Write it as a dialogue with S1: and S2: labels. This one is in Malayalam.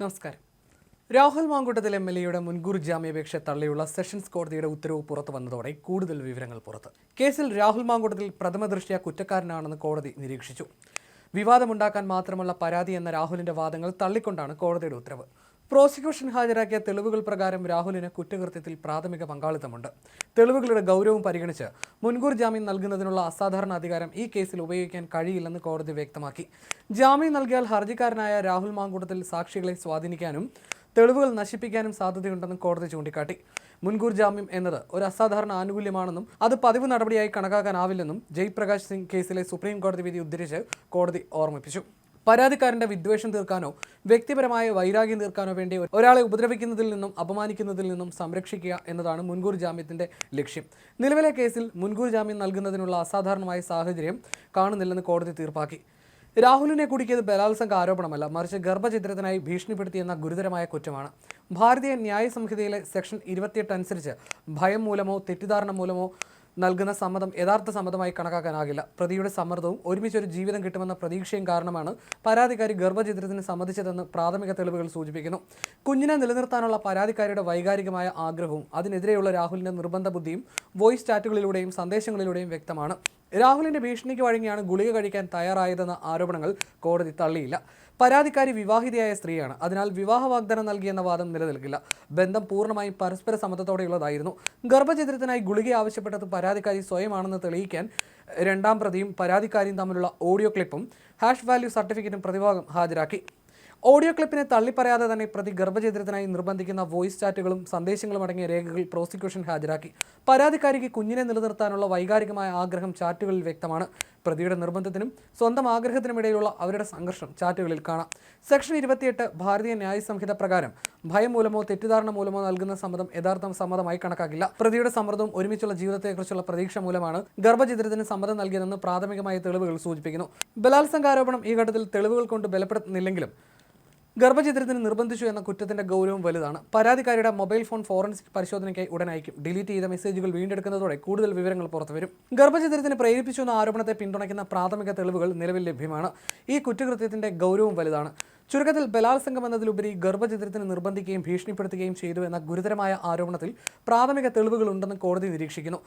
S1: നമസ്കാരം. രാഹുൽ മാങ്കൂട്ടത്തിൽ എം എൽ എയുടെ മുൻകൂർ ജാമ്യാപേക്ഷ തള്ളിയുള്ള സെഷൻസ് കോടതിയുടെ ഉത്തരവ് പുറത്തു വന്നതോടെ കൂടുതൽ വിവരങ്ങൾ പുറത്ത്. കേസിൽ രാഹുൽ മാങ്കൂട്ടത്തിൽ പ്രഥമ ദൃഷ്ട്യാ കുറ്റക്കാരനാണെന്ന് കോടതി നിരീക്ഷിച്ചു. വിവാദമുണ്ടാക്കാൻ മാത്രമുള്ള പരാതി എന്ന രാഹുലിന്റെ വാദങ്ങൾ തള്ളിക്കൊണ്ടാണ് കോടതിയുടെ ഉത്തരവ്. പ്രോസിക്യൂഷൻ ഹാജരാക്കിയ തെളിവുകൾ പ്രകാരം രാഹുലിന് കുറ്റകൃത്യത്തിൽ പ്രാഥമിക പങ്കാളിത്തമുണ്ട്. തെളിവുകളുടെ ഗൗരവം പരിഗണിച്ച് മുൻകൂർ ജാമ്യം നൽകുന്നതിനുള്ള അസാധാരണ അധികാരം ഈ കേസിൽ ഉപയോഗിക്കാൻ കഴിയില്ലെന്ന് കോടതി വ്യക്തമാക്കി. ജാമ്യം നൽകിയാൽ ഹർജിക്കാരനായ രാഹുൽ മാങ്കൂട്ടത്തിൽ സാക്ഷികളെ സ്വാധീനിക്കാനും തെളിവുകൾ നശിപ്പിക്കാനും സാധ്യതയുണ്ടെന്നും കോടതി ചൂണ്ടിക്കാട്ടി. മുൻകൂർ ജാമ്യം എന്നത് ഒരു അസാധാരണ ആനുകൂല്യമാണെന്നും അത് പതിവ് നടപടിയായി കണക്കാക്കാനാവില്ലെന്നും ജയ്പ്രകാശ് സിംഗ് കേസിലെ സുപ്രീം കോടതി വിധി ഉദ്ധരിച്ച് കോടതി ഓർമ്മിപ്പിച്ചു. പരാതിക്കാരന്റെ വിദ്വേഷം തീർക്കാനോ വ്യക്തിപരമായ വൈരാഗ്യം തീർക്കാനോ വേണ്ടി ഒരാളെ ഉപദ്രവിക്കുന്നതിൽ നിന്നും അപമാനിക്കുന്നതിൽ നിന്നും സംരക്ഷിക്കുക എന്നതാണ് മുൻകൂർ ജാമ്യത്തിന്റെ ലക്ഷ്യം. നിലവിലെ കേസിൽ മുൻകൂർ ജാമ്യം നൽകുന്നതിനുള്ള അസാധാരണമായ സാഹചര്യം കാണുന്നില്ലെന്ന് കോടതി തീർപ്പാക്കി. രാഹുലിനെ കുടുക്കിയത് ബലാത്സംഗ ആരോപണമല്ല മറിച്ച് ഗർഭചിത്രത്തിനായി ഭീഷണിപ്പെടുത്തിയെന്ന ഗുരുതരമായ കുറ്റമാണ്. ഭാരതീയ ന്യായ സംഹിതയിലെ സെക്ഷൻ ഇരുപത്തിയെട്ട് അനുസരിച്ച് ഭയം മൂലമോ തെറ്റിദ്ധാരണ മൂലമോ നൽകുന്ന സമ്മതം യഥാർത്ഥ സമ്മതമായി കണക്കാക്കാനാകില്ല. പ്രതിയുടെ സമ്മർദ്ദവും ഒരുമിച്ചൊരു ജീവിതം കിട്ടുമെന്ന പ്രതീക്ഷയും കാരണമാണ് പരാതിക്കാരി ഗർഭചിത്രത്തിന് സമ്മതിച്ചതെന്ന് പ്രാഥമിക തെളിവുകൾ സൂചിപ്പിക്കുന്നു. കുഞ്ഞിനെ നിലനിർത്താനുള്ള പരാതിക്കാരിയുടെ വൈകാരികമായ ആഗ്രഹവും അതിനെതിരെയുള്ള രാഹുലിന്റെ നിർബന്ധ ബുദ്ധിയും വോയിസ് ചാറ്റുകളിലൂടെയും സന്ദേശങ്ങളിലൂടെയും വ്യക്തമാണ്. രാഹുലിന്റെ ഭീഷണിക്ക് വഴങ്ങിയാണ് ഗുളിക കഴിക്കാൻ തയ്യാറായതെന്ന ആരോപണങ്ങൾ കോടതി തള്ളിയില്ല. പരാതിക്കാരി വിവാഹിതയായ സ്ത്രീയാണ്. അതിനാൽ വിവാഹ വാഗ്ദാനം നൽകിയെന്ന വാദം നിലനിൽക്കില്ല. ബന്ധം പൂർണമായും പരസ്പര സമ്മതത്തോടെയുള്ളതായിരുന്നു. ഗർഭചിത്രത്തിനായി ഗുളിക ആവശ്യപ്പെട്ടത് പരാതിക്കാരി സ്വയമാണെന്ന് തെളിയിക്കാൻ രണ്ടാം പ്രതിയും പരാതിക്കാരിയും തമ്മിലുള്ള ഓഡിയോ ക്ലിപ്പും ഹാഷ് വാല്യൂ സർട്ടിഫിക്കറ്റും പ്രതിഭാഗം ഹാജരാക്കി. ഓഡിയോ ക്ലിപ്പിനെ തള്ളിപ്പറയാതെ തന്നെ പ്രതി ഗർഭചിത്രത്തിനായി നിർബന്ധിക്കുന്ന വോയിസ് ചാറ്റുകളും സന്ദേശങ്ങളും അടങ്ങിയ രേഖകൾ പ്രോസിക്യൂഷൻ ഹാജരാക്കി. പരാതിക്കാരിക്ക് കുഞ്ഞിനെ നിലനിർത്താനുള്ള വൈകാരികമായ ആഗ്രഹം ചാറ്റുകളിൽ വ്യക്തമാണ്. പ്രതിയുടെ നിർബന്ധത്തിനും സ്വന്തം ആഗ്രഹത്തിനുമിടയിലുള്ള അവരുടെ സംഘർഷം ചാറ്റുകളിൽ കാണാം. സെക്ഷൻ ഇരുപത്തിയെട്ട് ഭാരതീയ ന്യായ സംഹിത പ്രകാരം ഭയം മൂലമോ തെറ്റിദ്ധാരണ മൂലമോ നൽകുന്ന സമ്മതം യഥാർത്ഥം സമ്മതമായി കണക്കാക്കില്ല. പ്രതിയുടെ സമ്മർദ്ദവും ഒരുമിച്ചുള്ള ജീവിതത്തെക്കുറിച്ചുള്ള പ്രതീക്ഷ മൂലമാണ് ഗർഭചിത്രത്തിന് സമ്മതം നൽകിയതെന്ന് പ്രാഥമികമായ തെളിവുകൾ സൂചിപ്പിക്കുന്നു. ബലാത്സംഗ ആരോപണം ഈ ഘട്ടത്തിൽ തെളിവുകൾ കൊണ്ട് ബലപ്പെടുത്തുന്നില്ലെങ്കിലും ഗർഭചിത്രത്തിന് നിർബന്ധിച്ചു എന്ന കുറ്റത്തിന്റെ ഗൗരവം വലുതാണ്. പരാതിക്കാരിയുടെ മൊബൈൽ ഫോൺ ഫോറൻസിക് പരിശോധനയ്ക്കായി ഉടൻ അയക്കും ഡിലീറ്റ് ചെയ്ത മെസ്സേജുകൾ വീണ്ടെടുക്കുന്നതോടെ കൂടുതൽ വിവരങ്ങൾ പുറത്തുവരും. ഗർഭചിത്രത്തിന് പ്രേരിപ്പിച്ചു എന്ന ആരോപണത്തെ പിന്തുണയ്ക്കുന്ന പ്രാഥമിക തെളിവുകൾ നിലവിൽ ലഭ്യമാണ്. ഈ കുറ്റകൃത്യത്തിന്റെ ഗൗരവം വലുതാണ്. ചുരുക്കത്തിൽ ബലാത്സംഗം എന്നതിലുപരി ഗർഭചിത്രത്തിന് നിർബന്ധിക്കുകയും ഭീഷണിപ്പെടുത്തുകയും ചെയ്തു എന്ന ഗുരുതരമായ ആരോപണത്തിൽ പ്രാഥമിക തെളിവുകളുണ്ടെന്ന് കോടതി നിരീക്ഷിക്കുന്നു.